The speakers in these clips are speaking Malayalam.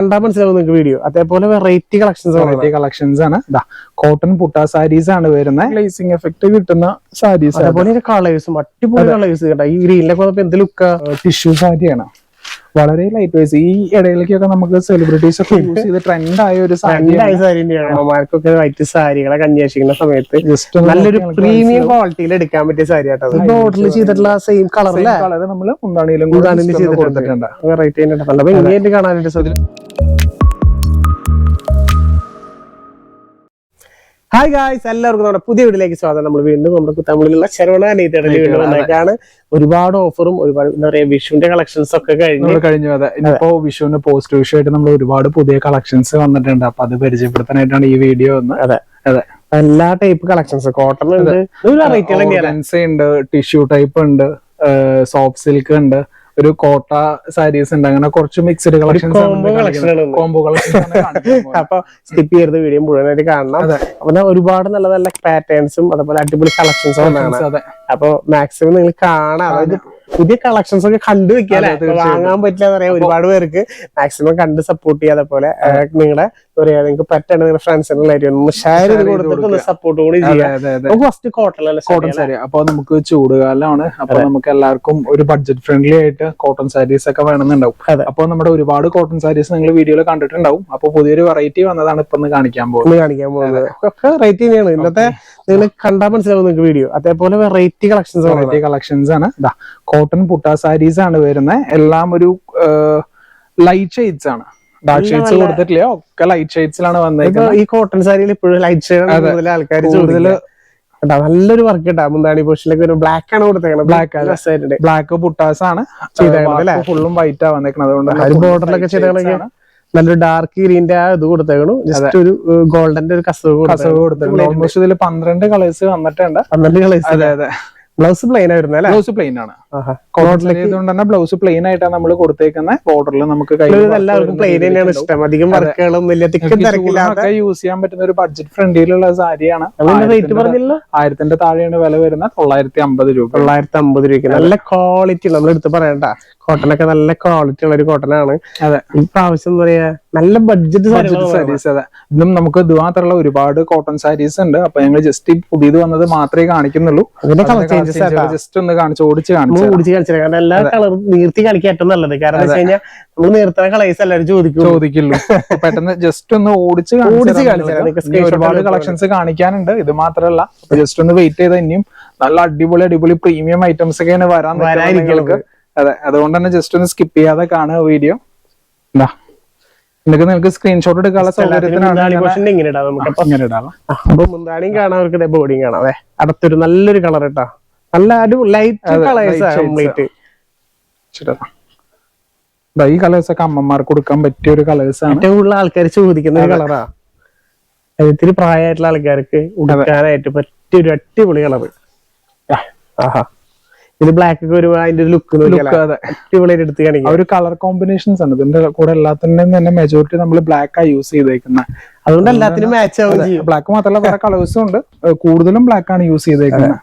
കണ്ടാൽ മനസ്സിലാവും നിങ്ങൾക്ക് വീഡിയോ അതേപോലെ വെറൈറ്റി കളക്ഷൻസ് വെറൈറ്റി കളക്ഷൻസ് ആണ്. കോട്ടൺ പുട്ട സാരീസ് ആണ് വരുന്നത് ഗ്ലേസിംഗ് എഫക്ട് കിട്ടുന്ന സാരീസ് അതേപോലെ കളേഴ്സും അടിപൊളി കളേഴ്സ് കേട്ടോ. ഈ ഗ്രീനിലൊക്കെ വന്നപ്പോ എന്ത് ലുക്ക് ടിഷ്യൂ സാരിയാണ് വളരെ ലൈറ്റ് വൈസ് ഈ ഇടയിലേക്കൊക്കെ നമുക്ക് സെലിബ്രിറ്റീസ് ഒക്കെ യൂസ് ചെയ്ത് ട്രെൻഡ് ആയ ഒരു സാരിയാണ് രണ്ടായി സാരി തന്നെയാണ് അമ്മമാർക്കൊക്കെ വൈറ്റ് സാരികളൊക്കെ അന്വേഷിക്കുന്ന സമയത്ത് ജസ്റ്റ് നല്ലൊരു പ്രീമിയം ക്വാളിറ്റിയിൽ എടുക്കാൻ പറ്റിയ സാരി ആട്ടോ ഓർഡർ ചെയ്തിട്ടുള്ള സെയിം കളർ കളർ നമ്മൾ മുന്താണിയിലും. കൊടുത്തിട്ടുണ്ട്. വെറൈറ്റി തന്നെ കാണാനായിട്ട് സാധിക്കും. ഹായ് ഗായ്സ് എല്ലാവർക്കും നമ്മുടെ പുതിയ വീട്ടിലേക്ക് സ്വാഗതം. നമ്മൾ വീണ്ടും നമ്മുടെ തമിഴിലുള്ള ശരവണ നീതിയുടെ വീണ്ടും വന്നേക്കാണ്. ഒരുപാട് ഓഫറും ഒരുപാട് എന്താ പറയാ വിഷുവിന്റെ കളക്ഷൻസ് ഒക്കെ കഴിഞ്ഞു. കഴിഞ്ഞു അതെ. ഇപ്പോ വിഷുവിന് പോസ്റ്റ് വിഷു ആയിട്ട് നമ്മൾ ഒരുപാട് പുതിയ കളക്ഷൻസ് വന്നിട്ടുണ്ട്. അപ്പൊ അത് പരിചയപ്പെടുത്താനായിട്ടാണ് ഈ വീഡിയോ ഒന്ന് അതെ. അതെ. എല്ലാ ടൈപ്പ് കളക്ഷൻസ് കോട്ടൺ ഉണ്ട് ഉണ്ട് ടിഷ്യൂ ടൈപ്പ് ഉണ്ട് സോഫ്റ്റ് സിൽക്ക് ഉണ്ട് ഒരു കോട്ട സാരീസ് ഉണ്ട്. അങ്ങനെ കുറച്ച് മിക്സഡ് കളക്ഷൻസ്. കോംബോ കളക്ഷൻ അപ്പൊ സ്കിപ്പ് ചെയ്ത് വീഡിയോ മുഴുവനായിട്ട് കാണണം. അപ്പൊ ഒരുപാട് നല്ല നല്ല പാറ്റേൺസും അതുപോലെ അടിപൊളി കളക്ഷൻസും അപ്പൊ മാക്സിമം നിങ്ങൾ കാണാം. അതായത് പുതിയ കളക്ഷൻസ് ഒക്കെ കണ്ടു വെക്കാല്ലേ വാങ്ങാൻ പറ്റില്ല എന്ന് പറയാം ഒരുപാട് പേർക്ക് മാക്സിമം കണ്ട് സപ്പോർട്ട് ചെയ്യാതെ പോലെ നിങ്ങളുടെ പറയാ നിങ്ങൾക്ക് പറ്റണ നിങ്ങളുടെ ഫ്രണ്ട്സിന് എല്ലാവരും ഒന്ന് ഷെയർ ചെയ്ത് കൊടുത്തിട്ട് സപ്പോർട്ട് കൂടി ചെയ്യാം ഫസ്റ്റ് കോട്ടൺ കോട്ടൺ സാരി അപ്പൊ നമുക്ക് ചൂടുകാലമാണ് അപ്പൊ നമുക്ക് എല്ലാവർക്കും ഒരു ബഡ്ജറ്റ് ഫ്രണ്ട്ലി ആയിട്ട് കോട്ടൺ സാരീസ് ഒക്കെ വേണമെന്നുണ്ടാവും. അതെ. അപ്പൊ നമ്മുടെ ഒരുപാട് കോട്ടൺ സാരീസ് നിങ്ങൾ വീഡിയോയിൽ കണ്ടിട്ടുണ്ടാവും. അപ്പൊ പുതിയൊരു വെറൈറ്റി വന്നതാണ് ഇപ്പൊ കാണിക്കാൻ പോകുന്നത്. കാണിക്കാൻ പോകുന്നത്. ഒക്കെ റേറ്റ് തന്നെയാണ്. ഇന്നത്തെ നിങ്ങൾ കണ്ടാൽ മനസ്സിലാവും നിങ്ങൾക്ക് വീഡിയോ അതേപോലെ വെറൈറ്റി കളക്ഷൻസ് വെറൈറ്റി കളക്ഷൻസ് ആണ്. കോട്ടൺ പുട്ട സാരീസ് ആണ് വരുന്നത് എല്ലാം ഒരു ലൈറ്റ് ഷെയ്ഡ്സ് ആണ്. ഡാർക്ക് ഷെയ്ഡ്സ് കൊടുത്തിട്ടില്ല? ഒക്കെ ലൈറ്റ് ഷെയ്ഡ്സിലാണ് ഇപ്പൊ വന്നേക്കുന്നത് ഈ കോട്ടൺ സാരിയിൽ ഇപ്പോഴും ലൈറ്റ് ഷെയ്ഡ് ആൾക്കാർ കൂടുതൽ കേട്ടോ നല്ലൊരു വർക്ക് കേട്ടോ മുന്താണി പോഷനിലൊക്കെ ഒരു ബ്ലാക്ക് ആണ് കൊടുത്തേക്കണത്. ബ്ലാക്ക്. ബ്ലാക്ക് പുട്ടാസ് ആണ്. ചെയ്തേക്കണത്? ഫുള്ളും വൈറ്റ് ആ വന്നേക്കുന്നത് അതുകൊണ്ട് ബോർഡറിലൊക്കെ ചെയ്തേക്കണെങ്കിൽ നല്ലൊരു ഡാർക്ക് ഗ്രീന്റെ ആ ഇത് കൊടുത്തേക്കണു. ജസ്റ്റ് ഒരു ഗോൾഡന്റെ ഒരു കസവ് കസവ് കൊടുത്തിട്ടുണ്ട്. ഓൾമോസ്റ്റ് ഇതിൽ പന്ത്രണ്ട് കളേഴ്സ് വന്നിട്ടുണ്ട്. പന്ത്രണ്ട് കളേഴ്സ് അതെ അതെ. ബ്ലൗസ് പ്ലെയിൻ ആയിരുന്നു അല്ലേ ബ്ലൗസ് പ്ലെയിൻ ആണ്. കോട്ടൺ തന്നെ ബ്ലൗസ് പ്ലെയിൻ ആയിട്ടാണ് നമ്മൾ കൊടുത്തേക്കുന്ന. ബോർഡറിൽ നമുക്ക് എല്ലാവർക്കും പ്ലെയിൻ തന്നെയാണ് ഇഷ്ടം. അധികം വർക്കുകളൊന്നും ഇല്ല തിക്കും യൂസ് ചെയ്യാൻ പറ്റുന്ന ഒരു ബഡ്ജറ്റ് ഫ്രണ്ടിലുള്ള സാരിയാണ്. റേറ്റ് പറഞ്ഞില്ല? ആയിരത്തിന്റെ താഴെയാണ് വില വരുന്നത്. തൊള്ളായിരത്തി അമ്പത് രൂപ. തൊള്ളായിരത്തി അമ്പത് രൂപയ്ക്ക്. നല്ല ക്വാളിറ്റി നമ്മൾ എടുത്ത് പറയണ്ട. കോട്ടൺ ഒക്കെ നല്ല ക്വാളിറ്റി ഉള്ള ഒരു കോട്ടൺ ആണ്. അതെ. ഈ പ്രാവശ്യം എന്താ പറയാ? നല്ല ബഡ്ജറ്റ് സാരീസ് അതെ. ഇന്നും നമുക്ക് ഇത് മാത്രമുള്ള ഒരുപാട് കോട്ടൺ സാരീസ് ഉണ്ട്. അപ്പൊ ഞങ്ങൾ ജസ്റ്റ് പുതിയത് വന്നത് മാത്രമേ കാണിക്കുന്നുള്ളൂ. ജസ്റ്റ് ഒന്ന് കാണിച്ചു ഓടിച്ച് കാണിച്ചു നമ്മൾ ഓടിച്ച് കളിച്ചില്ല കാരണം എല്ലാ കളർ നീർത്തി കളിക്കാൻ ഏറ്റവും നല്ലത്. കാരണം എന്താ വെച്ച് കഴിഞ്ഞാൽ നമ്മൾ നീർത്തുന്ന കളേഴ്സ് എല്ലാവരും ചോദിക്കും ചോദിക്കുള്ളൂ. പെട്ടെന്ന് ജസ്റ്റ് ഒന്ന് ഓടിച്ച് കാണിച്ചു ഒരുപാട് കളക്ഷൻസ് കാണിക്കാനുണ്ട്. ഇത് മാത്രമല്ല ജസ്റ്റ് ഒന്ന് വെയിറ്റ് ചെയ്ത ഇനിയും നല്ല അടിപൊളി അടിപൊളി പ്രീമിയം ഐറ്റംസ് ഒക്കെയാണ് വരാൻ അതെ. അതുകൊണ്ട് തന്നെ ജസ്റ്റ് ഒന്ന് സ്കിപ്പ് ചെയ്യാതെ കാണുക വീഡിയോ എന്താ നിങ്ങൾക്ക് നിങ്ങൾക്ക് സ്ക്രീൻഷോട്ട് എടുക്കാനുള്ള സൗകര്യത്തിനാണ് ഇങ്ങനെ- ഇടാം നമുക്ക് അപ്പൊ ഇങ്ങനെ ഇടാം. ആ, അപ്പൊ മുന്താണിയും കാണാം അവർക്ക് ബോഡിയും കാണാം അതെ അടുത്തൊരു നല്ലൊരു കളർ ഇട്ടാ. നല്ല ഒരു ലൈറ്റ് കളേഴ്സ്. കംപ്ലീറ്റ് ഈ കളേഴ്സ് ഒക്കെ അമ്മമാർക്ക് കൊടുക്കാൻ പറ്റിയ ഒരു കളേഴ്സ് ആണ്. ഏറ്റവും കൂടുതൽ ആൾക്കാർ ചോദിക്കുന്ന ഒരു കളറാ ഇത്തിരി പ്രായമായിട്ടുള്ള ആൾക്കാർക്ക് ഉടുക്കാനായിട്ട് പറ്റിയ ഒരു അടിപൊളി കളർ ആഹാ. ഇത് ബ്ലാക്ക് ഒക്കെ ഒരു അതിന്റെ ഒരു ലുക്ക്. അടിപൊളിയായിട്ട് എടുത്ത് കാണിക്കാം. ഒരു കളർ കോമ്പിനേഷൻസ് ആണ്. ഇതിന്റെ കൂടെ എല്ലാത്തിന്റെയും തന്നെ മെജോറിറ്റി നമ്മൾ ബ്ലാക്ക് ആ യൂസ് ചെയ്തേക്കുന്നത് അതുകൊണ്ട് എല്ലാത്തിനും മാച്ച് ആവും ബ്ലാക്ക് മാത്രമല്ല വേറെ കളേഴ്സും ഉണ്ട്. കൂടുതലും ബ്ലാക്ക് ആണ് യൂസ് ചെയ്തേക്കുന്നത്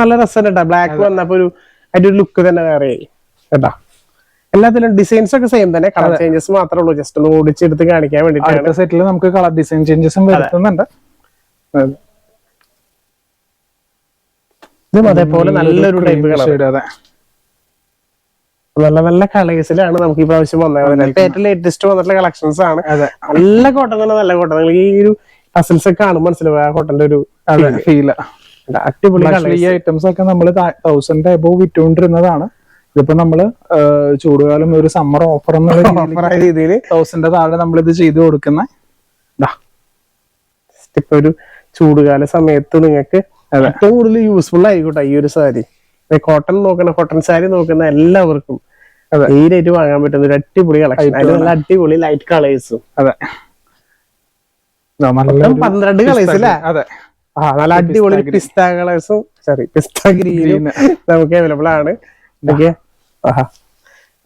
നല്ല രസം കേട്ടാ. ബ്ലാക്ക് വന്നപ്പോ ഒരു അതിന്റെ ഒരു ലുക്ക് തന്നെ വേറെ കേട്ടാ? എല്ലാത്തിലും ഡിസൈൻസ് ഒക്കെ സെയിം തന്നെ. കളർ ചേഞ്ചസ് മാത്രമേ ഉള്ളൂ. ജസ്റ്റ് ഒന്ന് ഓടിച്ചെടുത്ത് കാണിക്കാൻ വേണ്ടിയിട്ടാണ്. സെറ്റിൽ നമുക്ക് കളർ ഡിസൈൻ ചേഞ്ചസും വരുത്തുന്നുണ്ട്. ഇതും അതേപോലെ നല്ലൊരു ടൈപ്പ് കളർ നല്ല നല്ല കളേഴ്സിലാണ് നമുക്ക് ഈ പ്രാവശ്യം വന്നത്. ഏറ്റവും ലേറ്റസ്റ്റ് വന്നിട്ടുള്ള കളക്ഷൻസ് ആണ്. നല്ല കോട്ടൺ തന്നെ നല്ല കോട്ടൺ ഈ ഒരു പസിൽസ് ഒക്കെ കാണുമ്പോൾ മനസ്സിലാവും ആ കോട്ടന്റെ ഒരു ഫീൽ അടിപൊളി ഐറ്റംസ് ഒക്കെ നമ്മൾ തൗസൻഡ് എബോ വിറ്റുകൊണ്ടിരുന്നതാണ്. ഇതിപ്പോ നമ്മൾ ചൂടുകാലം ഒരു സമ്മർ ഓഫർ എന്നുള്ള ഓഫറായ രീതിയിൽ തൗസൻഡ് താഴെ നമ്മൾ ഇത് ചെയ്തു കൊടുക്കുന്ന. ഇപ്പൊ ഒരു ചൂടുകാല സമയത്ത് നിങ്ങൾക്ക് ഏറ്റവും കൂടുതൽ യൂസ്ഫുൾ ആയിക്കോട്ടെ ഈ ഒരു സാരി. കോട്ടൺ നോക്കുന്ന കോട്ടൺ സാരി നോക്കുന്ന എല്ലാവർക്കും. ധൈര്യമായിട്ട് വാങ്ങാൻ പറ്റുന്ന ഒരു അടിപൊളി കളക്ഷൻ അതിൽ നല്ല അടിപൊളി ലൈറ്റ് കളേഴ്സും അതെ. പന്ത്രണ്ട് കളേഴ്സ് അല്ലേ? അതെ. ആ നല്ല അടിപൊളി പിസ്ത കളേഴ്സും സോറി പിസ്ത ഗ്രീനും നമുക്ക് അവൈലബിൾ ആണ്.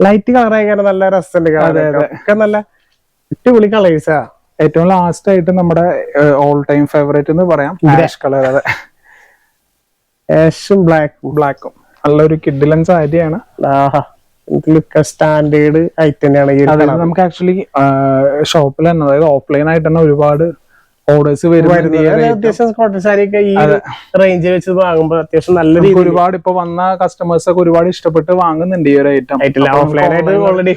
ലൈറ്റ് കളർ ആയിക്കാണ് നല്ല രസമുണ്ട് ഒക്കെ. നല്ല അടിപൊളി കളേഴ്സാ ഏറ്റവും ലാസ്റ്റ് ആയിട്ട് നമ്മുടെ ഓൾ ടൈം ഫേവറേറ്റ് എന്ന് പറയാം. കളർ അതെ. ആഷും ബ്ലാക്കും ബ്ലാക്കും. നല്ലൊരു കിഡിലൻ സാരിയാണ് ലുക്ക് സ്റ്റാൻഡേർഡ് ഐറ്റം തന്നെയാണ്. നമുക്ക് ആക്ച്വലി ഷോപ്പിൽ തന്നെ അതായത് ഓഫ്ലൈൻ ആയിട്ട് തന്നെ ഒരുപാട് ഓർഡേഴ്സ് വരുന്നത്. അത് അത്യാവശ്യം കോട്ടൺ സാരി ഒക്കെ ഈ റേഞ്ച് വെച്ച് വാങ്ങുമ്പോൾ അത്യാവശ്യം നല്ല രീതിയിൽ ഒരുപാട് ഇപ്പൊ വന്ന കസ്റ്റമേഴ്സ് ഒക്കെ ഒരുപാട് ഇഷ്ടപ്പെട്ട് വാങ്ങുന്നുണ്ട് ഈ ഒരു ഐറ്റം ആയിട്ടില്ല ഓഫ്ലൈൻ ആയിട്ട് ഓൾറെഡി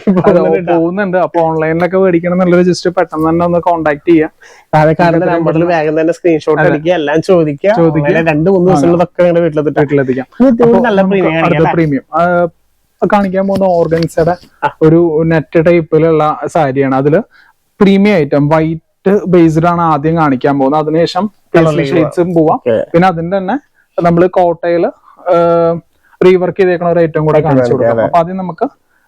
പോകുന്നുണ്ട് അപ്പൊ ഓൺലൈനിലൊക്കെ മേടിക്കണം എന്നുള്ളത് ജസ്റ്റ് പെട്ടെന്ന് തന്നെ ഒന്ന് കോൺടാക്ട് ചെയ്യാം. നമ്പറിൽ വേഗം തന്നെ സ്ക്രീൻഷോട്ട് അടിക്കുക എല്ലാം ചോദിക്കുക. അങ്ങനെ രണ്ട് മൂന്ന് ദിവസങ്ങളിലൊക്കെ നിങ്ങളുടെ വീട്ടിലെത്തിട്ട്. വീട്ടിലെത്തിക്കാം. നല്ല പ്രീമിയം പ്രീമിയം കാണിക്കാൻ പോകുന്ന ഓർഗൻസയുടെ ഒരു നെറ്റ് ടൈപ്പിലുള്ള സാരിയാണ്. അതിൽ പ്രീമിയം ഐറ്റം വൈറ്റ് ബേസ്ഡ് ആണ് ആദ്യം കാണിക്കാൻ പോകുന്നത്. അതിനുശേഷം ഷെയ്ഡ്സും പോവാം. പിന്നെ അതിന്റെ തന്നെ നമ്മൾ കോട്ടയിൽ റീവർക്ക് ചെയ്തേക്കുന്ന ഒരു ഐറ്റം കൂടെ കാണിച്ചു കൊടുക്കാം. അപ്പൊ ആദ്യം നമുക്ക്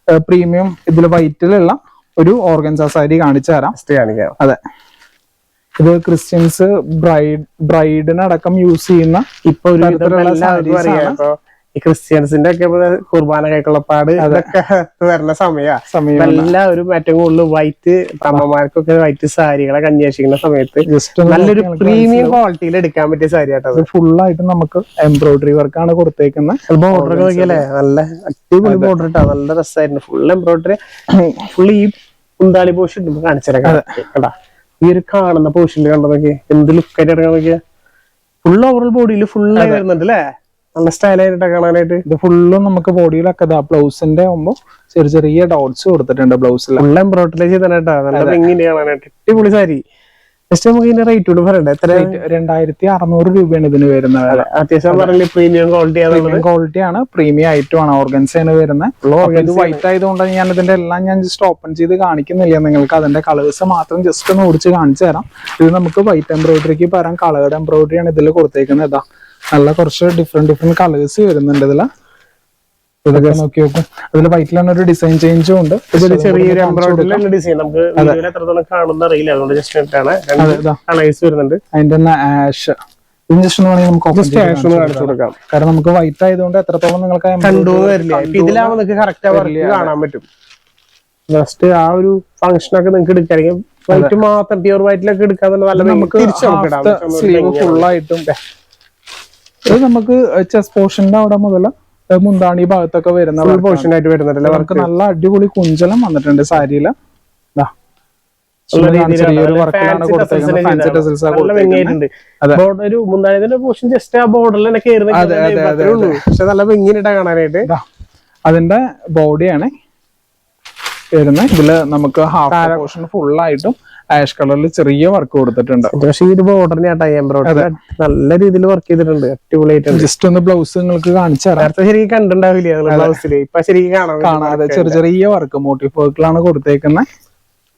പ്രീമിയം ഇതിൽ വൈറ്റിലുള്ള ഒരു ഓർഗൻസ സാരി കാണിച്ചു തരാം. അതെ. ഇത് ക്രിസ്ത്യൻസ് ബ്രൈഡ് ബ്രൈഡിനടക്കം യൂസ് ചെയ്യുന്ന ഇപ്പൊ ഒരു ഈ ക്രിസ്ത്യൻസിന്റെ ഒക്കെ കുർബാന കൈക്കുള്ളപ്പാട് അതൊക്കെ വരുന്ന സമയ. എല്ലാവരും ഏറ്റവും കൂടുതൽ വൈറ്റ് അമ്മമാർക്കൊക്കെ വൈറ്റ് സാരികളൊക്കെ അന്വേഷിക്കുന്ന സമയത്ത് ജസ്റ്റ് നല്ലൊരു പ്രീമിയം ക്വാളിറ്റിയിൽ എടുക്കാൻ പറ്റിയ സാരി ആട്ടോ ഫുൾ ആയിട്ട് നമുക്ക് എംബ്രോയിഡറി വർക്കാണ് കൊടുത്തേക്കുന്നത്. ബോർഡർ നോക്കിയല്ലേ? നല്ല അടിപൊളി ബോർഡർ ഇട്ടാ നല്ല രസമായിരുന്നു ഫുൾ എംബ്രോയിഡറി ഫുൾ ഈ കുന്താളി പോഷൻ ഇട്ടുമ്പോ കണ്ടാ? ഈ ഒരു കാണുന്ന പോഷനിൽ കണ്ടതൊക്കെ എന്ത് ലുക്കായിട്ട് ഇറങ്ങാൻ നോക്കിയാ? ഫുൾ ഓവറോൾ ബോഡിയിൽ ഫുൾ ആയി വരുന്നുണ്ട് അല്ലേ നല്ല സ്റ്റൈലായിട്ട് കാണാനായിട്ട്. ഇത് ഫുള്ളും നമുക്ക് ബോഡിയിലൊക്കെ ആ ബ്ലൗസിന്റെ ആകുമ്പോ ചെറിയ ചെറിയ ഡോട്ട്സ് കൊടുത്തിട്ടുണ്ട് ബ്ലൗസിൽ ഫുൾ എംബ്രോയിഡറി ചെയ്തേട്ടാ നല്ല ഭംഗിന്റെ കാണാനായിട്ട്. അടിപൊളി സാരി. ജസ്റ്റ് നമുക്ക് ഇതിന്റെ റേറ്റ് കൂടെ പറയണ്ട? എത്ര? രണ്ടായിരത്തി അറുന്നൂറ് രൂപയാണ് ഇതിന് വരുന്നത്. അത്യാവശ്യം പറഞ്ഞില്ലേ പ്രീമിയം ക്വാളിറ്റി ക്വാളിറ്റി ആണ് പ്രീമിയം ആയിട്ടും ആണ് ഓർഗൻസാണ് വരുന്നത്. ഇത് വൈറ്റ് ആയതുകൊണ്ട് ഞാൻ ഇതിന്റെ എല്ലാം ഞാൻ ജസ്റ്റ് ഓപ്പൺ ചെയ്ത് കാണിക്കുന്നില്ല. നിങ്ങൾക്ക് അതിന്റെ കളേഴ്സ് മാത്രം ജസ്റ്റ് ഒന്ന് ഓടിച്ച് കാണിച്ചു തരാം. ഇത് നമുക്ക് വൈറ്റ് എംബ്രോയിഡറിക്ക് പകരം കളേർഡ് എംബ്രോയിഡറി ആണ് ഇതിൽ കൊടുത്തേക്കുന്നത്. ഇതാ നല്ല കുറച്ച് ഡിഫറെന്റ് ഡിഫറെന്റ് കളേഴ്സ് വരുന്നുണ്ട് ഇതിൽ. ഇതൊക്കെ നോക്കി നോക്കും. അതിൽ വൈറ്റിൽ തന്നെ ഒരു ഡിസൈൻ ചേഞ്ചും ഉണ്ട്. ഇതിൽ ചെറിയൊരു എംബ്രോയിഡറി ഡിസൈൻ നമുക്ക് എത്രത്തോളം കാണുന്ന അറിയില്ല. അതുകൊണ്ട് ജസ്റ്റ് വരുന്നുണ്ട്. അതിന്റെ തന്നെ ആഷ് ഒന്ന് കാണിച്ചു കൊടുക്കാം. കാരണം നമുക്ക് വൈറ്റ് ആയതുകൊണ്ട് എത്രത്തോളം നിങ്ങൾക്ക് കണ്ടു വരില്ല. ഇതിലാവുമ്പോ നിങ്ങൾക്ക് കറക്റ്റ് വർക്ക് കാണാൻ പറ്റും. ജസ്റ്റ് ആ ഒരു ഫംഗ്ഷൻ ഒക്കെ നിങ്ങൾക്ക് എടുക്കാണെങ്കിൽ വൈറ്റ് മാത്രം പ്യൂർ വൈറ്റിലൊക്കെ എടുക്കാന്നുള്ള നല്ല നമുക്ക് സ്ലീവ് ഫുൾ ആയിട്ടും. ഇത് നമുക്ക് ചെസ് പോർഷന്റെ അവിടെ മുതൽ മുന്താണി ഭാഗത്തൊക്കെ വരുന്ന. പോർഷൻ ആയിട്ട് വരുന്നുണ്ടല്ലേ നമുക്ക് നല്ല അടിപൊളി കുഞ്ചലം വന്നിട്ടുണ്ട് സാരിയിൽ. ഒരു പോർഷൻ ജസ്റ്റ് ആ ബോർഡറിൽ പക്ഷെ നല്ല ഭംഗിയിട്ടാ കാണാനായിട്ട്. അതിന്റെ ബോഡിയാണ് വരുന്നത്. ഇതിൽ നമുക്ക് ഹാഫ് പോർഷൻ ഫുൾ ആയിട്ടും ആഷ് കളറിൽ ചെറിയ വർക്ക് കൊടുത്തിട്ടുണ്ട്. പക്ഷേ ഈ ഒരു ബോർഡറിനെ ആട്ടാ എംബ്രോയിഡറി നല്ല രീതിയിൽ വർക്ക് ചെയ്തിട്ടുണ്ട്. അടിപൊളിയായിട്ടുണ്ട്. ജസ്റ്റ് ഒന്ന് ബ്ലൗസ് നിങ്ങൾക്ക് കാണിച്ചു നേരത്തെ ശരിക്കും കണ്ടിട്ടുണ്ടാവില്ല ഇപ്പൊ ശരിക്കും. കാണാതെ ചെറിയ ചെറിയ വർക്ക് മോട്ടീവ് വർക്കിലാണ് കൊടുത്തേക്കുന്നത്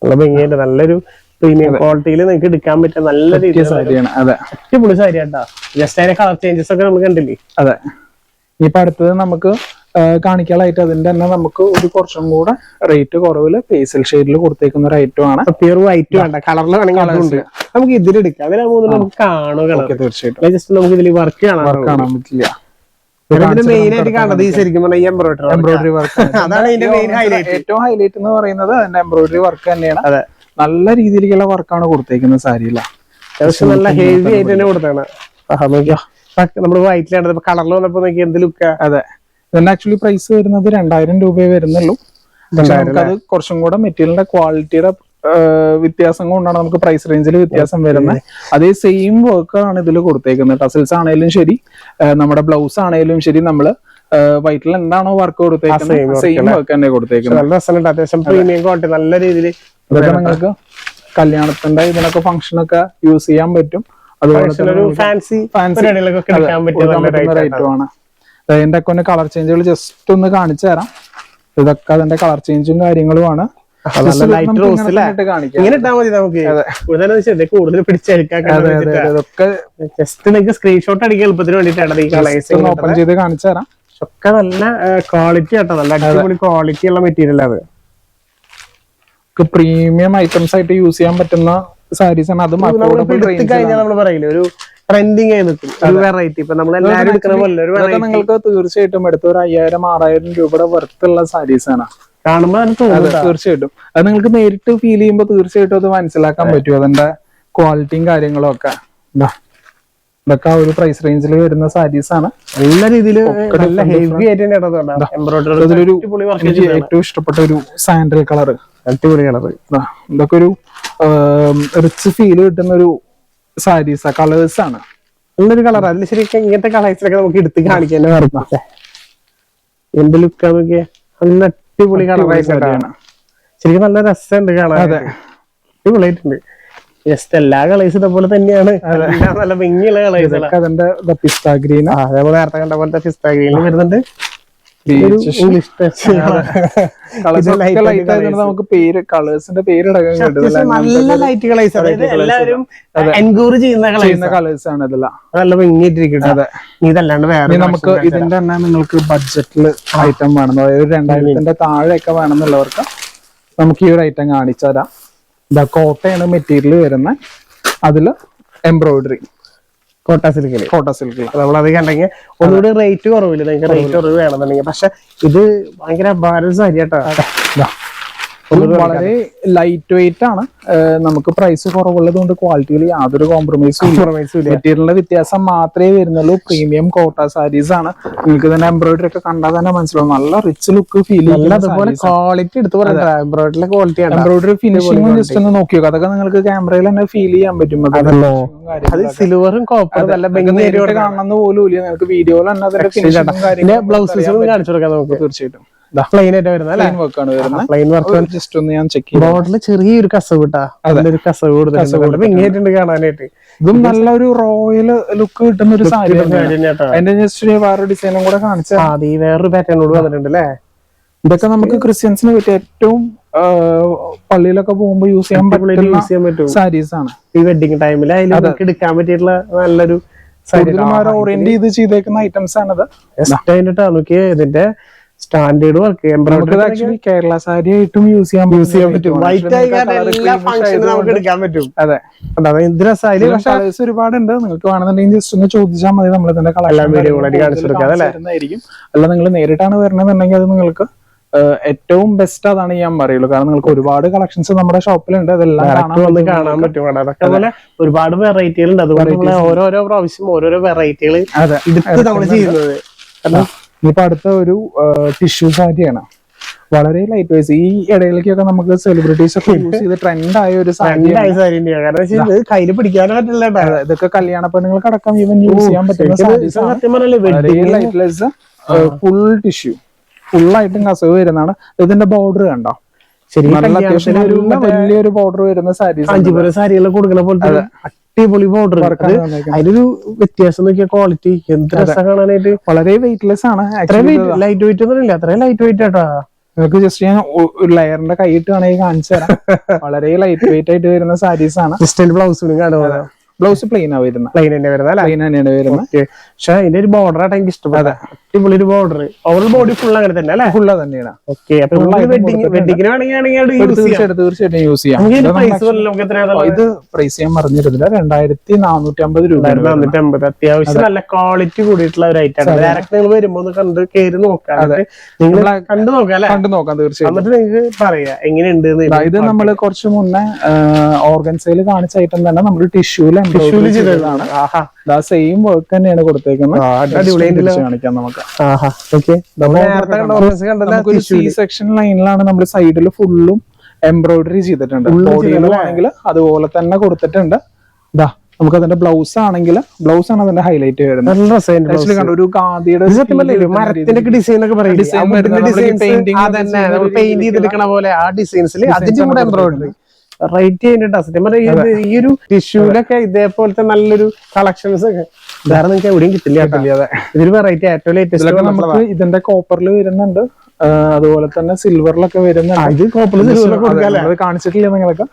നല്ല ഭംഗിയായിട്ട് നല്ലൊരു പ്രീമിയം ക്വാളിറ്റിയിൽ നിങ്ങൾക്ക് എടുക്കാൻ പറ്റിയ നല്ല രീതിയിൽ സാരിയാണ്. അതെ. അടിപൊളി സാരിയാട്ടാ ജസ്റ്റ് അതിന്റെ കളർ ചേഞ്ചസ് ഒക്കെ നമ്മൾ കണ്ടില്ലേ? അതെ. ഇനിയിപ്പോ അടുത്തത് നമുക്ക് കാണിക്കാനായിട്ട് അതിന്റെ തന്നെ നമുക്ക് ഒരു കുറച്ചും കൂടെ റേറ്റ് കുറവിൽ പേസൽ ഷെയ്ഡിൽ കൊടുത്തേക്കുന്ന ഒരു ഐറ്റം ആണ്. പ്യൂർ വൈറ്റ് വേണ്ട. കളറിൽ വേണമെങ്കിൽ നമുക്ക് ഇതിലെടുക്കാം അതിലാകുമ്പോൾ നമുക്ക് കാണും കളർ. ഓക്കെ തീർച്ചയായിട്ടും. ജസ്റ്റ് നമുക്ക് ഇതിൽ വർക്ക് കാണാം കാണാൻ പറ്റില്ല. മെയിൻ ആയിട്ട് കാണുന്നത് ഈ ശരിക്കും പറഞ്ഞാൽ എംബ്രോയിഡറി എംബ്രോയിഡറി വർക്ക് അതാണ് ഇതിന്റെ മെയിൻ ഹൈലൈറ്റ് ഏറ്റവും ഹൈലൈറ്റ് എന്ന് പറയുന്നത് അതിന്റെ എംബ്രോയിഡറി വർക്ക് തന്നെയാണ്. അതെ. നല്ല രീതിയിലുള്ള വർക്കാണ് കൊടുത്തേക്കുന്നത് സാരിയില അത്യാവശ്യം നല്ല ഹെവി ആയിട്ട് തന്നെ കൊടുത്താണ് നമ്മൾ വൈറ്റിലാണ് കളറിൽ വന്നപ്പോ നോക്കി എന്ത് ലുക്കാ അതെ. ഇതിന്റെ ആക്ച്വലി പ്രൈസ് വരുന്നത് രണ്ടായിരം രൂപയെ വരുന്നുള്ളൂ. പക്ഷെ നമുക്കത് കുറച്ചും കൂടെ മെറ്റീരിയലിന്റെ ക്വാളിറ്റിയുടെ വ്യത്യാസം കൊണ്ടാണ് നമുക്ക് പ്രൈസ് റേഞ്ചിൽ വ്യത്യാസം വരുന്നത്. അതേ സെയിം വർക്കാണ് ഇതിൽ കൊടുത്തേക്കുന്നത്. ടസിൽസ് ആണെങ്കിലും ശരി നമ്മുടെ ബ്ലൗസ് ആണെങ്കിലും ശരി നമ്മൾ വൈറ്റിൽ എന്താണോ വർക്ക് കൊടുത്തേക്കുന്നത് സെയിം വർക്ക് തന്നെ കൊടുത്തേക്കുന്നത്. നല്ല രസമുണ്ട്. അത്യാവശ്യം പ്രീമിയം ക്വാളിറ്റി നല്ല രീതിയിൽ ഇതൊക്കെ നിങ്ങൾക്ക് കല്യാണത്തിന്റെ ഇതിനൊക്കെ ഫംഗ്ഷൻ ഒക്കെ യൂസ് ചെയ്യാൻ പറ്റും. അതുപോലെ ഫാൻസി ഫാൻസി Fancy. അതിന്റെ ഒക്കെ കളർ ചേഞ്ചുകൾ ജസ്റ്റ് ഒന്ന് കാണിച്ചു തരാം. ഇതൊക്കെ അതിന്റെ കളർ ചേഞ്ചും കാര്യങ്ങളുമാണ്. സ്ക്രീൻഷോട്ട് അടിക്കാൻ എളുപ്പത്തിന് ഓപ്പൺ ചെയ്ത് കാണിച്ചു തരാം. ഒക്കെ നല്ല ക്വാളിറ്റി ആട്ടോ. നല്ല അടിപൊളി ക്വാളിറ്റി ഉള്ള മെറ്റീരിയൽ അത്. പ്രീമിയം ഐറ്റംസ് ആയിട്ട് യൂസ് ചെയ്യാൻ പറ്റുന്ന സാരീസ് ആണ്. അതും കഴിഞ്ഞാൽ നമ്മൾ പറയില്ലേ ഒരു ട്രെൻഡിങ് ആയി നിൽക്കും. ഒരു വെറൈറ്റി ഇപ്പൊ നമ്മൾ എല്ലാവരും എടുക്കുന്ന പോലെ ഒരു വെറൈറ്റി നിങ്ങൾക്ക് തീർച്ചയായിട്ടും എടുത്ത ഒരു അയ്യായിരം ആറായിരം രൂപയുടെ വർത്തുള്ള സാരീസ് ആണ്. കാണുമ്പോൾ തീർച്ചയായിട്ടും. അത് നിങ്ങൾക്ക് നേരിട്ട് ഫീൽ ചെയ്യുമ്പോൾ തീർച്ചയായിട്ടും അത് മനസ്സിലാക്കാൻ പറ്റും. അതിന്റെ ക്വാളിറ്റിയും കാര്യങ്ങളും ഒക്കെ. ഇതൊക്കെ ആ ഒരു പ്രൈസ് റേഞ്ചിൽ വരുന്ന സാരീസ് ആണ്. നല്ല രീതിയിൽ ഹെവി ആയിട്ട് ഏറ്റവും ഇഷ്ടപ്പെട്ട ഒരു സാൻഡൽ കളർ അടിപൊളി കളർ ഇതൊക്കെ ഒരു റിച്ച് ഫീൽ കിട്ടുന്ന ഒരു സാരീസ് കളേഴ്സ് ആണ്. നല്ലൊരു കളർ അതിൽ ശരിക്കും ഇങ്ങനത്തെ കളേഴ്സിലൊക്കെ നമുക്ക് എടുത്ത് കാണിക്കാൻ പറഞ്ഞേ എന്ത് ലുക്കാ നോക്കിയേ? നല്ല അടിപൊളി കളറായിട്ടാണ്. ശരിക്കും നല്ല രസമുണ്ട് കാണാൻ. അതെ. അടിപൊളിയായിട്ടുണ്ട്. ജസ്റ്റ് എല്ലാ കളേഴ്സ് ഇതേപോലെ തന്നെയാണ്. നല്ല ഭംഗിയുള്ള കളേഴ്സ് അതിന്റെ പിസ്ത ഗ്രീൻ അതേപോലെ നേരത്തെ കണ്ട പോലത്തെ പിസ്ത ഗ്രീനിൽ വരുന്നുണ്ട്. നമുക്ക് പേര് കളേഴ്സിന്റെ നല്ല ലൈറ്റ് കളേഴ്സ് എല്ലാവരും എൻക്വയറി ചെയ്യുന്ന കളേഴ്സ് ആണ് ഇതെല്ലാം നല്ല ഭംഗിയായിട്ടിരിക്കട്ടെ. അതെ. ഇതല്ലാണ്ട് വേറെ നമുക്ക് ഇതിന്റെ തന്നെ നിങ്ങൾക്ക് ബഡ്ജറ്റിൽ ഐറ്റം വേണം. അതായത് ഒരു രണ്ടായിരത്തിന്റെ താഴെയൊക്കെ വേണമെന്നുള്ളവർക്ക് നമുക്ക് ഈ ഒരു ഐറ്റം കാണിച്ചു തരാം കോട്ടയാണ് മെറ്റീരിയൽ വരുന്നത്. അതിൽ എംബ്രോയിഡറി കോട്ട സിൽക്ക് കോട്ട സിൽക്കിൽ അത് കണ്ടെങ്കിൽ ഒന്നുകൂടി റേറ്റ് കുറവില്ല നിങ്ങൾക്ക് റേറ്റ് കുറവ് വേണമെന്നുണ്ടെങ്കിൽ. പക്ഷെ ഇത് ഭയങ്കര ബാലൻസ് സാരി കേട്ടോ വളരെ ലൈറ്റ് വെയിറ്റ് ആണ്. നമുക്ക് പ്രൈസ് കുറവുള്ളത് കൊണ്ട് ക്വാളിറ്റിയിൽ യാതൊരു കോംപ്രമൈസും മെറ്റീരിയലിന്റെ വ്യത്യാസം മാത്രമേ വരുന്നുള്ളൂ. പ്രീമിയം കോട്ട സാരീസ് ആണ്. നിങ്ങൾക്ക് തന്നെ എംബ്രോയിഡറി ഒക്കെ കണ്ടാൽ തന്നെ മനസ്സിലാവും. നല്ല റിച്ച് ലുക്ക് ഫീൽ നല്ല അതുപോലെ ക്വാളിറ്റി എടുത്ത് പറയാം. എംബ്രോയിഡറിലെ ക്വാളിറ്റി എംബ്രോയിഡറി ഫിനിഷിംഗ് ജസ്റ്റ് ഒന്ന് നോക്കിയോ? അതൊക്കെ നിങ്ങൾക്ക് ക്യാമറയിൽ തന്നെ ഫീൽ ചെയ്യാൻ പറ്റും. അത് അതല്ലോ. അത്. സിൽവറും കോപ്പർ നല്ല ഭംഗിയായിട്ട് കാണണമെന്ന് പോലും ഇല്ല. നിങ്ങൾക്ക് വീഡിയോയിൽ തന്നെ അതിന്റെ ബ്ലൗസ് കാണിച്ചു കൊടുക്കാം നമുക്ക്. തീർച്ചയായിട്ടും. പ്ലെയിൻ ആയിട്ട് വരുന്നത് പ്ലെയിൻ വർക്ക് ജസ്റ്റ് ഒന്ന് ഞാൻ ചെക്ക് ചെയ്തു ബോർഡറിൽ ചെറിയൊരു കസവ് കിട്ടാ നല്ലൊരു കസവ് കൊടുത്തിട്ടുണ്ട്. ഇങ്ങേറ്റുണ്ട് കാണാനായിട്ട്. ഇതും നല്ലൊരു റോയൽ ലുക്ക് കിട്ടുന്ന ഒരു സാരി. അതിന്റെ ജസ്റ്റ് വേറെ ഡിസൈനും കൂടെ കാണിച്ച ആ അത് ഈ വേറൊരു പാറ്റേണോട് വന്നിട്ടുണ്ട് അല്ലേ? ഇതൊക്കെ നമുക്ക് ക്രിസ്ത്യൻസിന് പറ്റിയ ഏറ്റവും പള്ളിയിലൊക്കെ പോകുമ്പോൾ യൂസ് ചെയ്യാൻ പറ്റും യൂസ് ചെയ്യാൻ പറ്റും. സാരീസ് ആണ്. ഈ വെഡിങ് ടൈമിൽ അതിൽ നമുക്ക് എടുക്കാൻ പറ്റിയിട്ടുള്ള നല്ലൊരു ഓറിയന്റ് ചെയ്ത് ചെയ്തേക്കുന്ന ഐറ്റംസ് ആണത്. അതിന്റെ ഇതിന്റെ standard work embroidery actually Kerala sari ആയിട്ടും യൂസ് ചെയ്യാൻ യൂസ് ചെയ്യാൻ പറ്റും. വൈറ്റ് ആയി എല്ലാ ഫംഗ്ഷനും നമുക്ക് എടുക്കാൻ പറ്റും. അതെ. കണ്ടോ? അത് എന്ത് രസമായി പക്ഷെ കളേഴ്സ് ഒരുപാടുണ്ട്. നിങ്ങൾക്ക് വേണമെന്നുണ്ടെങ്കിൽ ജസ്റ്റ് ഒന്ന് ചോദിച്ചാൽ മതി. നമ്മൾ ഇതിന്റെ എല്ലാം video കളായിട്ട് കാണിച്ചു കൊടുക്കാം, അല്ലേ? നിങ്ങൾ നേരിട്ടാണ് വരണമെന്നുണ്ടെങ്കിൽ അത് നിങ്ങൾക്ക് ഏറ്റവും ബെസ്റ്റ് അതാണ് ഞാൻ പറയുള്ളൂ. കാരണം നിങ്ങൾക്ക് ഒരുപാട് കളക്ഷൻസ് നമ്മുടെ ഷോപ്പിലുണ്ട്. അതെല്ലാം വന്ന് കാണാൻ പറ്റും. അതൊക്കെ ഒരുപാട് വെറൈറ്റികൾ ഉണ്ട്. അതുപോലെ ഓരോരോ പ്രാവശ്യം ഓരോരോ വെറൈറ്റികൾ അതെ. എടുത്ത് നമ്മൾ ചെയ്യുന്നത്. ഇനിയിപ്പോ അടുത്ത ഒരു ടിഷ്യൂ സാരിയാണ് വളരെ ലൈറ്റ് വൈസ് ഈ ഇടയിലേക്കൊക്കെ നമുക്ക് സെലിബ്രിറ്റീസ് ഒക്കെ യൂസ് ചെയ്ത് ട്രെൻഡ് ആയ ഒരു സാരി കയ്യിൽ പറ്റില്ല. ഇതൊക്കെ കല്യാണ പെണ്ണുങ്ങൾക്ക് അടക്കം ഈവൻ യൂസ് ചെയ്യാൻ പറ്റുന്ന ഫുൾ ടിഷ്യൂ ഫുൾ ആയിട്ടും കസവ് വരുന്നതാണ്. ഇതിന്റെ ബോർഡർ കണ്ടോ? നല്ല അത്യാവശ്യം കല്യാണത്തിന് നല്ല വലിയൊരു പൗഡർ വരുന്ന സാരീസ് കാഞ്ചീപുരം സാരികളെ കൊടുക്കുന്ന പോലത്തെ അടിപൊളി പൗഡർ അതിലൊരു വ്യത്യാസം നോക്കിയ ക്വാളിറ്റി എന്ത് രസം കാണാനായിട്ട്. വളരെ വെയിറ്റ്ലെസ് ആണ്. ലൈറ്റ് വെയിറ്റ് ഒന്നും ഇല്ല. അത്രയും ലൈറ്റ് വെയിറ്റ് ആട്ടാ. നിങ്ങൾക്ക് ജസ്റ്റ് ഞാൻ ഒരു ലെയറിന്റെ കൈയിട്ട് വേണമെങ്കിൽ കാണിച്ചു തരാം. വളരെ ലൈറ്റ് വെയിറ്റ് ആയിട്ട് വരുന്ന സാരീസ് ആണ്. ജസ്റ്റ് ബ്ലൗസ് കാണുന്നത് ബ്ലൗസ് പ്ലെയിൻ ആ വരുന്നത് പ്ലെയിൻ തന്നെ വരുന്നത് പ്ലെയിൻ തന്നെയാണ് വരുന്നത് പക്ഷെ അതിന്റെ ഒരു ബോർഡർ ആയിട്ട് എനിക്ക് ഇഷ്ടപ്പെട്ട. അടിപൊളി ഒരു ബോർഡർ ഓവർ ബോഡി ഫുൾ അങ്ങനെ തന്നെ അല്ലെ? ഫുള്ള തന്നെയാണ്. ഓക്കെ അപ്പൊ വെഡിങ് വെഡിങ്ങിന് വേണമെങ്കിൽ തീർച്ചയായിട്ടും യൂസ് ചെയ്യാം. ഇത് പ്രൈസ് ഞാൻ പറഞ്ഞിരുന്നില്ല. രണ്ടായിരത്തി നാനൂറ്റി അമ്പത് രൂപ നാനൂറ്റി അമ്പത് അത്യാവശ്യം നല്ല ക്വാളിറ്റി കൂടിയിട്ടുള്ള ഒരു ഐറ്റം ആണ്. ഡയറക്റ്റ് നിങ്ങൾ വരുമ്പോ ഒന്ന് കണ്ട് കയറി നോക്കാം. നിങ്ങൾ കണ്ടു നോക്കാം അല്ലെ? കണ്ടു നോക്കാം തീർച്ചയായും എന്നിട്ട് നിങ്ങൾക്ക് പറയാം. എങ്ങനെയുണ്ട് ഇത് നമ്മൾ കുറച്ച് മുന്നേ ഓർഗൻസയിൽ കാണിച്ച ഐറ്റം തന്നെ നമ്മൾ ടിഷ്യൂൽ ചെയ്തതാണ്. ചെയ്തതാണ്. ആഹാ. സെയിം വർക്ക് തന്നെയാണ് കൊടുത്തേക്കുന്നത്. ആ, കാണിക്കാം നമുക്ക്. സി സെക്ഷൻ ലൈനിലാണ് നമ്മൾ സൈഡിൽ ഫുള്ളും എംബ്രോയിഡറി ചെയ്തിട്ടുണ്ട്. ബോഡിയിലാണെങ്കിൽ അതുപോലെ തന്നെ കൊടുത്തിട്ടുണ്ട്. ഇതാ നമുക്ക് അതിന്റെ ബ്ലൗസ് ആണെങ്കിൽ ബ്ലൗസ് ആണ് അതിന്റെ ഹൈലൈറ്റ് വരുന്നത്. ഒരു ഖാദിയുടെ ഡിസൈൻ ഒക്കെ ആ നമ്മൾ പെയിന്റ് ചെയ്തെടുക്കണ പോലെ ആ ഡിസൈൻസിൽ അതിന്റെ കൂടെ എംബ്രോയിഡറി റൈറ്റ് ചെയ്തിട്ടാ സത്യം പറഞ്ഞാൽ ഈ ഒരു ടിഷ്യൂലൊക്കെ ഇതേപോലത്തെ നല്ലൊരു കളക്ഷൻസ് ഒക്കെ. വേറെ നിങ്ങൾക്ക് എവിടെയും കിട്ടില്ല ഇതൊരു വെറൈറ്റി ഏറ്റവും ലേറ്റസ്റ്റ് നമുക്ക് ഇതിന്റെ കോപ്പറിൽ വരുന്നുണ്ട്. അതുപോലെ തന്നെ സിൽവറിലൊക്കെ വരുന്നുണ്ട്. ഇത് കോപ്പറിൽ കാണിച്ചിട്ടില്ല നിങ്ങളൊക്കെ?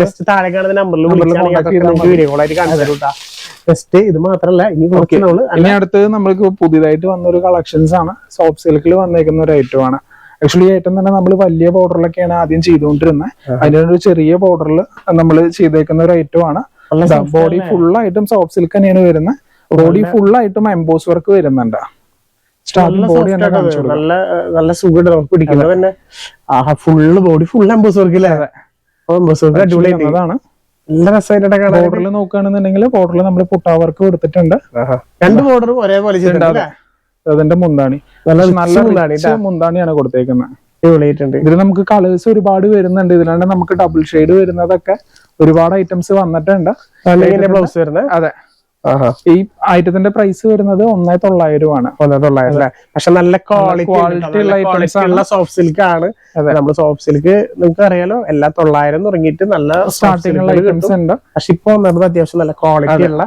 ജസ്റ്റ് താഴെ കാണുന്ന നമ്പറിൽ വീഡിയോ കോളായിട്ട് കാണിച്ചു ഇത് മാത്രല്ല ഇനി കുറച്ച് നമ്മൾ ഇനി അടുത്തത് നമ്മൾക്ക് പുതിയതായിട്ട് വന്ന ഒരു കളക്ഷൻസ് ആണ് സോഫ്റ്റ് സിൽക്കിൽ വന്നേക്കുന്ന ഒരു ഐറ്റം ആണ്. ആക്ച്വലി ഏറ്റവും തന്നെ നമ്മൾ വലിയ ബോർഡറിലൊക്കെയാണ് ആദ്യം ചെയ്തുകൊണ്ടിരുന്നത് അതിനൊരു ചെറിയ ബോർഡറിൽ നമ്മൾ ചെയ്തേക്കുന്ന ഒരു ഐറ്റം ആണ്. ബോഡി ഫുൾ ആയിട്ടും സോഫ്റ്റ് സിൽക്ക് തന്നെയാണ് വരുന്നത് ബോഡി ഫുൾ ആയിട്ടും എംബോസ് വർക്ക് വരുന്നുണ്ട്. നല്ല നല്ല സുഖമുണ്ട് നമുക്ക് പിടിക്കുന്നത് തന്നെ. ആഹാ full body full emboss work അല്ലേ എംബോസ് വർക്ക് നല്ല രസമായിട്ട് ബോർഡറിൽ നോക്കുകയാണെന്നുണ്ടെങ്കിൽ ബോർഡറിൽ നമ്മൾ പുട്ടാ വർക്ക് കൊടുത്തിട്ടുണ്ട്. രണ്ട് ബോർഡറും ഒരേപോലെ ചെയ്തിട്ടുണ്ട് അതിന്റെ മുന്താണി. നല്ല നല്ല മുന്താണിയാണ് കൊടുത്തേക്കുന്നത് ഇതിൽ നമുക്ക് കളേഴ്സ് ഒരുപാട് വരുന്നുണ്ട്. ഇതിലാണ്ട് നമുക്ക് ഡബിൾ ഷെയ്ഡ് വരുന്നതൊക്കെ ഒരുപാട് ഐറ്റംസ് വന്നിട്ടുണ്ട്. ബ്ലൗസ് വരുന്നത്? അതെ. ഈ ഐറ്റത്തിന്റെ പ്രൈസ് വരുന്നത് ഒന്നേ തൊള്ളായിരം ആണ്. ഒന്നേ തൊള്ളായിരം അല്ലെ? പക്ഷെ നല്ല ക്വാളിറ്റി ഉള്ള ഐറ്റംസ് ആണ്. ഉള്ള സോഫ്റ്റ് സിൽക്ക് ആണ്. നമ്മൾ സോഫ്റ്റ് സിൽക്ക് നിങ്ങൾക്ക് അറിയാലോ എല്ലാ തൊള്ളായിരം തുടങ്ങിയിട്ട് നല്ല സ്റ്റാർട്ടിംഗ് ഐറ്റംസ് ഉണ്ട്. പക്ഷെ ഇപ്പൊ വന്നത് അത്യാവശ്യം നല്ല ക്വാളിറ്റി ഉള്ള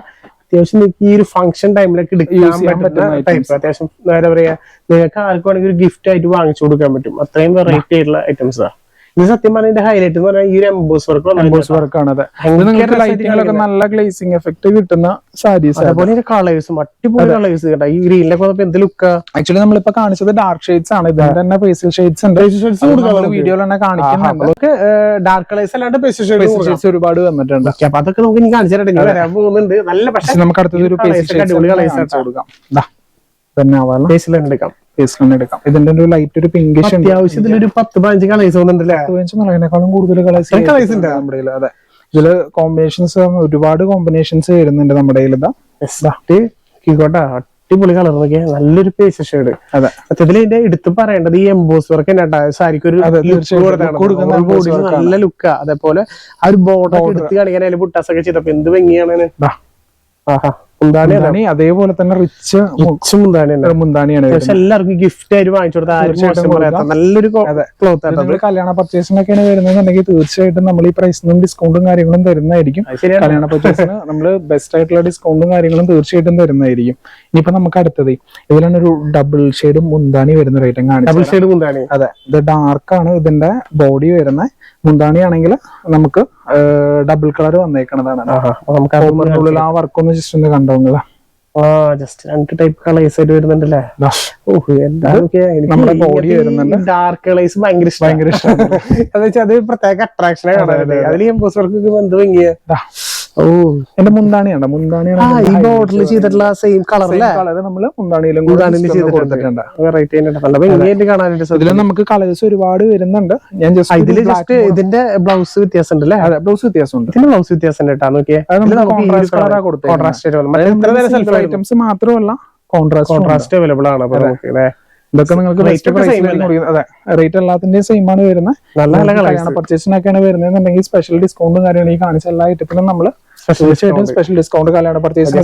അത്യാവശ്യം നിങ്ങൾക്ക് ഈ ഒരു ഫംഗ്ഷൻ ടൈമിലൊക്കെ എടുക്കാൻ പറ്റുന്ന ടൈപ്പ് അത്യാവശ്യം എന്താ പറയാ നിങ്ങൾക്ക് ആർക്കും വേണമെങ്കിൽ ഒരു ഗിഫ്റ്റ് ആയിട്ട് വാങ്ങിച്ചു കൊടുക്കാൻ പറ്റും. അത്രയും വെറൈറ്റി ആയിട്ടുള്ള ഐറ്റംസ് ഇത് സത്യം പറഞ്ഞ ഹൈലൈറ്റ് എന്ന് പറഞ്ഞാൽ ഈ ഒരു എംബോസ് വർക്ക് എംബോസ് വർക്ക് ആണ് നിങ്ങൾക്ക് ലൈറ്റിങ്ങിലൊക്കെ നല്ല ഗ്ലേസിംഗ് എഫക്ട് കിട്ടുന്ന സാരീസ് അതുപോലെ കളേഴ്സും അടിപൊളി കളേഴ്സ് കേട്ടോ. ഈ ഗ്രീനിലൊക്കെ വന്നപ്പോ എന്ത് ലുക്ക് ആക്ച്വലി നമ്മളിപ്പോ കാണിച്ചത് ഡാർക്ക് ഷെയ്ഡ്സ് ആണ്. ഇതിന്റെ തന്നെ പേസിൽ ഷെയ്ഡ്സ് ഉണ്ട്. വീഡിയോയിൽ തന്നെ കാണിക്കുന്നുണ്ട്. നമുക്ക് ഡാർക്ക് കളേഴ്സ് അല്ലാണ്ട് പേസിൽ ഷെയ്ഡ്സ് ഒരുപാട് വന്നിട്ടുണ്ട്. അപ്പൊ അതൊക്കെ നമുക്ക് ഇനി കാണിച്ചു തരട്ടെ. വരാൻ പോകുന്നുണ്ട്. നല്ല പക്ഷെ നമുക്ക് അടുത്തത് ഒരു പേസിൽ ഷെയ്ഡ്സ് കൊടുക്കാം. തന്നെ ആവാം പേസിൽ എടുക്കാം പേസ്റ്റൽ എടുക്കാം. ഇതിന്റെ ഒരു ലൈറ്റ് ഒരു പിങ്കിഷ് അത്യാവശ്യം ഇതിലൊരു പത്ത് പതിനഞ്ച് കളേഴ്സ് വന്നിട്ടുണ്ടല്ലേ? അതിനേക്കാളും കൂടുതൽ കളേഴ്സ് colours ഉണ്ടോ? നമ്മുടെ അതെ. ഇതിൽ കോമ്പിനേഷൻസ് ഒരുപാട് കോമ്പിനേഷൻസ് വരുന്നുണ്ട് നമ്മുടെ ഇതാ. കിക്കോട്ടെ അടിപൊളി കളർ നോക്കിയാ നല്ലൊരു പേസ് ഷെയ്ഡ് അതെ. സത്യത്തിൽ ഇതിന്റെ എടുത്ത് പറയേണ്ടത് ഈ എംബോസ് വർക്ക് തന്നെ സാരിക്ക് ഒരു. നല്ല ലുക്കാ അതേപോലെ ആ ഒരു ബോർഡർ എടുത്ത് കാണിക്കാൻ അതിൽ പുട്ടാസൊക്കെ ചെയ്തപ്പോ എന്ത് ഭംഗിയാണ്. ആഹാ. മുന്താണി അതെ. അതേപോലെ തന്നെ റിച്ച് റിച്ച് മുന്താണി മുന്താനിയാണ് പക്ഷെ എല്ലാവർക്കും ഗിഫ്റ്റ് ആയിട്ട് വാങ്ങിച്ചു കൊടുത്താൽ നല്ലൊരു ക്ലോത്ത് ആണ് നമ്മൾ കല്യാണ പർച്ചേസിനൊക്കെയാണ് വരുന്നതെന്നുണ്ടെങ്കിൽ തീർച്ചയായിട്ടും നമ്മൾ ഈ പ്രൈസിനും ഡിസ്കൗണ്ടും കാര്യങ്ങളും തരുന്നതായിരിക്കും. കല്യാണ പർച്ചേസിന് നമ്മൾ ബെസ്റ്റ് ആയിട്ടുള്ള ഡിസ്കൗണ്ടും കാര്യങ്ങളും തീർച്ചയായിട്ടും തരുന്നതായിരിക്കും. ഇനിയിപ്പോ നമുക്ക് അടുത്തത്. ഇതിലാണ് ഒരു ഡബിൾ ഷെയ്ഡ് മുന്താണി വരുന്ന റേറ്റും ഡബിൾ കാണിച്ചത് ഷെയ്ഡ് മുന്താണി അതെ. ഇത് ഡാർക്കാണ് ഇതിന്റെ ബോഡി വരുന്നത് മുന്താണിയാണെങ്കിൽ നമുക്ക് ഡബിൾ കളർ വന്നേക്കണതാണ്. നമുക്ക് ആ വർക്ക് ഒന്ന് ജസ്റ്റ് ഒന്ന് കണ്ടോന്നതാ. ആ ജസ്റ്റ് രണ്ട് ടൈപ്പ് കളേഴ്സ് ആയിട്ട് വരുന്നുണ്ടല്ലേ? ഓഹ്. ഡാർക്ക് കളേഴ്സ് ഭയങ്കര ഇഷ്ടം. ഭയങ്കര ഇഷ്ടമാണ്. അത് വെച്ചാൽ അത് പ്രത്യേക അട്രാക്ഷൻ ആണ് അതിൽ എംബോസ് വർക്ക് എന്ത് ഭംഗിയ. ഓ. എന്റെ മുന്താണിയാണ്? മുന്താണിയാണ്? ഈ ചെയ്തിട്ടുള്ള സെയിം കളർ കളർ നമ്മൾ മുന്താണിയിലും. കൊടുത്തിട്ടുണ്ട് വെറൈറ്റി ഇതിൽ നമുക്ക് കളേഴ്സ് ഒരുപാട് വരുന്നുണ്ട്. ഞാൻ ജസ്റ്റ് ഇതിൽ ജസ്റ്റ് ഇതിന്റെ ബ്ലൗസ് വ്യത്യാസം ഉണ്ട് അല്ലേ? ബ്ലൗസ് ബ്ലൗസ് വ്യത്യാസമുണ്ട്. ഇതിന്റെ ബ്ലൗസ് വ്യത്യാസം ഉണ്ട് കേട്ടോ നോക്കിയേ. കോൺട്രാസ്റ്റ് കളറാ ഐറ്റംസ് മാത്രമല്ല കോൺട്രാസ്റ്റ് കോൺട്രാസ്റ്റ് അവൈലബിൾ ആണ്. അപ്പൊ നമുക്ക് ഇതൊക്കെ നിങ്ങൾക്ക് same അതെ. റേറ്റ് എല്ലാത്തിന്റെയും സെയിം ആണ് വരുന്നത്. നല്ല നല്ല കളേഴ്സ് പർച്ചേസിനൊക്കെയാണ് വരുന്നതെന്നുണ്ടെങ്കിൽ സ്പെഷ്യൽ ഡിസ്കൗണ്ടും കാര്യങ്ങളും ഈ കാണിച്ച എല്ലാ ഐറ്റത്തിലും നമ്മൾ തീർച്ചയായിട്ടും സ്പെഷ്യൽ ഡിസ്കൗണ്ട് കല്യാണ പർച്ചേസിന്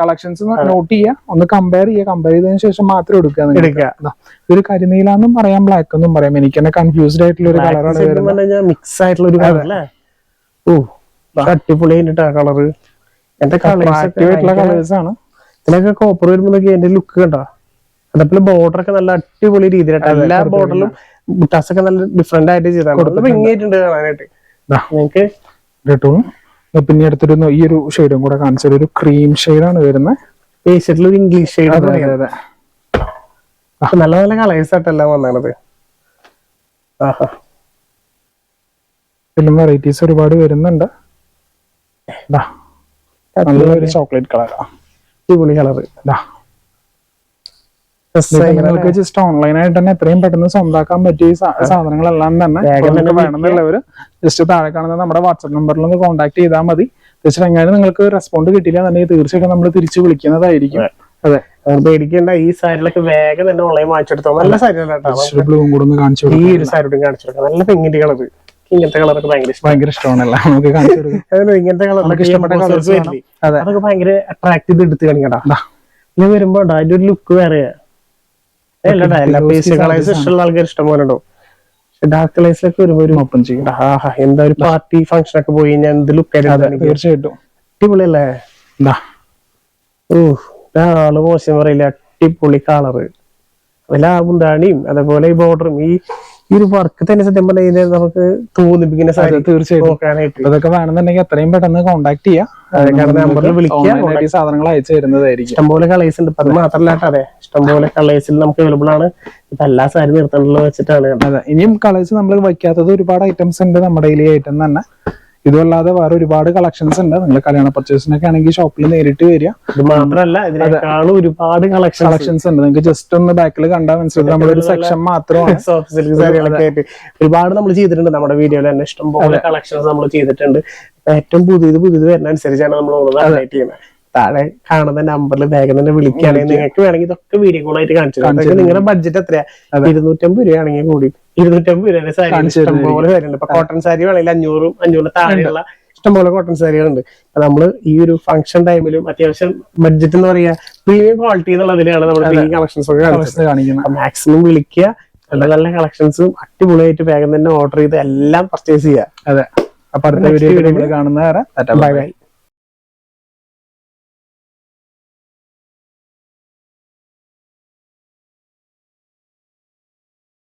കളക്ഷൻസ് നോട്ട് ചെയ്യുക. ഒന്ന് കമ്പയർ ചെയ്യുക. കമ്പയർ ചെയ്തതിനു ശേഷം മാത്രം എടുക്കുക ഒരു കരിനീലാന്നും പറയാം ബ്ലാക്ക് എന്നും പറയാം. എനിക്ക് തന്നെ കൺഫ്യൂസ്ഡ് ആയിട്ടുള്ള ഒരു കളറാണ് വരുന്നത്. മിക്സ് ആയിട്ടുള്ള ഒരു കളർ അടിപൊളി. കളറ് എന്റെ ആക്റ്റീവ് ആയിട്ടുള്ള കളേഴ്സ് ആണ്. ഇതിലൊക്കെ കോപ്പർ വരുമ്പോ എന്റെ ലുക്ക് കണ്ടോ? അതേപോലെ ബോർഡർ ഒക്കെ നല്ല അടിപൊളി രീതിയിലായിട്ട് എല്ലാ ബോർഡറിലും ടസ് ഒക്കെ നല്ല ഡിഫറെന്റ് ആയിട്ട് ചെയ്താണ് നല്ല ഭംഗിയായിട്ടുണ്ട് കാണാനായിട്ട്. നിങ്ങൾക്ക്? കേട്ടോ പിന്നെ അടുത്തൊരു ഈ ഒരു ഷെയ്ഡും കൂടെ കാണിച്ചത് ഒരു ക്രീം ആണ് വരുന്നത് പേഷ്യറ്റിൽ ഒരു ഇംഗ്ലീഷ് ഷെയ്ഡ് നല്ല നല്ല കളേഴ്സ് ആയിട്ടെല്ലാം വന്നത് ആഹാ. ഇതിലും വെറൈറ്റീസ് ഒരുപാട് വരുന്നുണ്ട്. നല്ലൊരു ചോക്ലേറ്റ് കളറാ അടിപൊളി കളറ് നിങ്ങൾക്ക് ജസ്റ്റ് ഓൺലൈൻ ആയിട്ട് തന്നെ എത്രയും പെട്ടെന്ന് സ്വന്തമാക്കാൻ പറ്റിയ സാധനങ്ങളെല്ലാം തന്നെ വേണമെന്നുള്ളവർ ജസ്റ്റ് താഴെ കാണുന്ന നമ്മുടെ വാട്സപ്പ് നമ്പറിൽ ഒന്ന് കോൺടാക്ട് ചെയ്താൽ മതി. ജസ്റ്റ് എങ്ങനെ നിങ്ങൾക്ക് റെസ്പോണ്ട് കിട്ടില്ല എന്നുണ്ടെങ്കിൽ തീർച്ചയായിട്ടും നമ്മൾ തിരിച്ചു വിളിക്കുന്നതായിരിക്കും. അതെ. പേടിക്കേണ്ട ഈ സാരിലൊക്കെ വേഗം തന്നെ ഓൺലൈൻ വാങ്ങിച്ചെടുത്തോ. നല്ല സാരി ബ്ലൂവും കൂടെ ഒന്ന് കാണിച്ചു ഈ ഒരു സാരി കാണിച്ചു കൊടുക്കാം. നല്ല പെങ്ങിന്റെ കളറ് ഇങ്ങനത്തെ കളറൊക്കെ ഭയങ്കര ഭയങ്കര ഇഷ്ടമാണല്ല നമുക്ക് കാണിച്ചു കൊടുക്കും. ഇങ്ങനത്തെ ഇഷ്ടപ്പെട്ട കളേഴ്സ് അതൊക്കെ ഭയങ്കര അട്രാക്ട് ചെയ്ത് എടുത്ത് കാണിക്കടാ ദാ. ഇത് വരുമ്പോ അതിന്റെ ഒരു ലുക്ക് വേറെ. അല്ലടാ എല്ലാ കളേഴ്സ് ഇഷ്ടമുള്ള ആൾക്കാർ ഇഷ്ടം പോലെ ഉണ്ടോ ഡാർക്ക് കളേഴ്സിലൊക്കെ വരുമ്പോ ഒരു ഓപ്പൺ ചെയ്യും എന്താ ഒരു പാർട്ടി ഫംഗ്ഷൻ ഒക്കെ പോയി ഞാൻ എന്ത് ലുക്ക് തീർച്ചയായിട്ടും. അടിപൊളിയല്ലേ? ഓ ആൾ മോശം പറയില്ല? അടിപൊളി കളറ് ആ മുന്താണിയും അതേപോലെ ഈ ബോർഡറും ഈ ഈ ഒരു വർക്ക് തന്നെ സത്യം പറഞ്ഞാൽ നമുക്ക് തോന്നിപ്പിക്കുന്ന സാധ്യത തീർച്ചയായിട്ടും. അതൊക്കെ വേണമെന്നുണ്ടെങ്കിൽ എത്രയും പെട്ടെന്ന് കോൺടാക്ട് ചെയ്യാം. നമ്പറിൽ വിളിക്കുക സാധനങ്ങൾ അയച്ചു തരുന്നതായിരിക്കും. ഇഷ്ടംപോലെ കളേഴ്സ് ഉണ്ട്. അത് മാത്രല്ല കേട്ടോ അതെ ഇഷ്ടംപോലെ കളേഴ്സിൽ നമുക്ക് അവൈലബിൾ ആണ്. ഇപ്പൊ എല്ലാ സാരി നിർത്തണല്ലോ വെച്ചിട്ടാണ്. അതെ ഇനിയും കളേഴ്സ് നമ്മൾ വയ്ക്കാത്തത് ഒരുപാട് ഐറ്റംസ് ഉണ്ട് നമ്മുടെ ഐറ്റം തന്നെ. ഇതുമല്ലാതെ വേറെ ഒരുപാട് കളക്ഷൻസ് ഉണ്ട്. നിങ്ങൾ കല്യാണ പർച്ചേസിനൊക്കെ ആണെങ്കിൽ ഷോപ്പിൽ നേരിട്ട് വരിക. ഇത് ഇതിനേക്കാളും ഒരുപാട് കളക്ഷൻ കളക്ഷൻസ് ഉണ്ട്. നിങ്ങൾക്ക് ജസ്റ്റ് ഒന്ന് ബാക്കിൽ കണ്ടാൽ മനസ്സിലാവും. ഒരു സെക്ഷൻ മാത്രമാണ്. സോഫ്റ്റ് സിൽക്ക് സാരികളൊക്കെ ആയിട്ട് ഒരുപാട് നമ്മൾ ചെയ്തിട്ടുണ്ട്. നമ്മുടെ വീഡിയോയിൽ തന്നെ ഇഷ്ടം പോലെ കളക്ഷൻസ് നമ്മൾ ചെയ്തിട്ടുണ്ട്. ഏറ്റവും പുതിയത് പുതിയത് വരുന്ന അനുസരിച്ചാണ് നമ്മൾ അപ്ഡേറ്റ് ചെയ്യുന്നത്. താഴെ കാണുന്ന നമ്പറിൽ വേഗം തന്നെ വിളിക്കുകയാണെങ്കിൽ നിങ്ങൾക്ക് വേണമെങ്കിൽ ഇതൊക്കെ വീഡിയോ കോൾ ആയിട്ട് കാണിച്ചു തരാം. നിങ്ങളുടെ ബഡ്ജറ്റ് എത്രയാ? ഇരുന്നൂറ്റമ്പത് രൂപയാണെങ്കിൽ കൂടി. ഇരുന്നൂറ്റമ്പത് രൂപയുടെ സാരി ഇഷ്ടംപോലെ വരുന്നുണ്ട് ഇപ്പൊ കോട്ടൺ സാരി വേണമെങ്കിൽ അഞ്ഞൂറും അഞ്ഞൂറിന് താഴെയുള്ള ഇഷ്ടംപോലെ കോട്ടൺ സാരികളുണ്ട്. അപ്പൊ നമ്മൾ ഈ ഒരു ഫംഗ്ഷൻ ടൈമിലും അത്യാവശ്യം ബഡ്ജറ്റ് എന്ന് പറയാ പ്രീമിയം ക്വാളിറ്റി എന്നുള്ളതിലാണ് നമ്മുടെ ഈ കളക്ഷൻസ് ഒക്കെ കാണിക്കുന്നത്. മാക്സിമം വിളിക്കുക. നല്ല നല്ല കളക്ഷൻസും അടിപൊളിയായിട്ട് വേഗം തന്നെ ഓർഡർ ചെയ്ത് എല്ലാം പർച്ചേസ് ചെയ്യുക. അതെ. അപ്പൊ അടുത്ത വീഡിയോ കാണുന്ന ബൈ ബൈ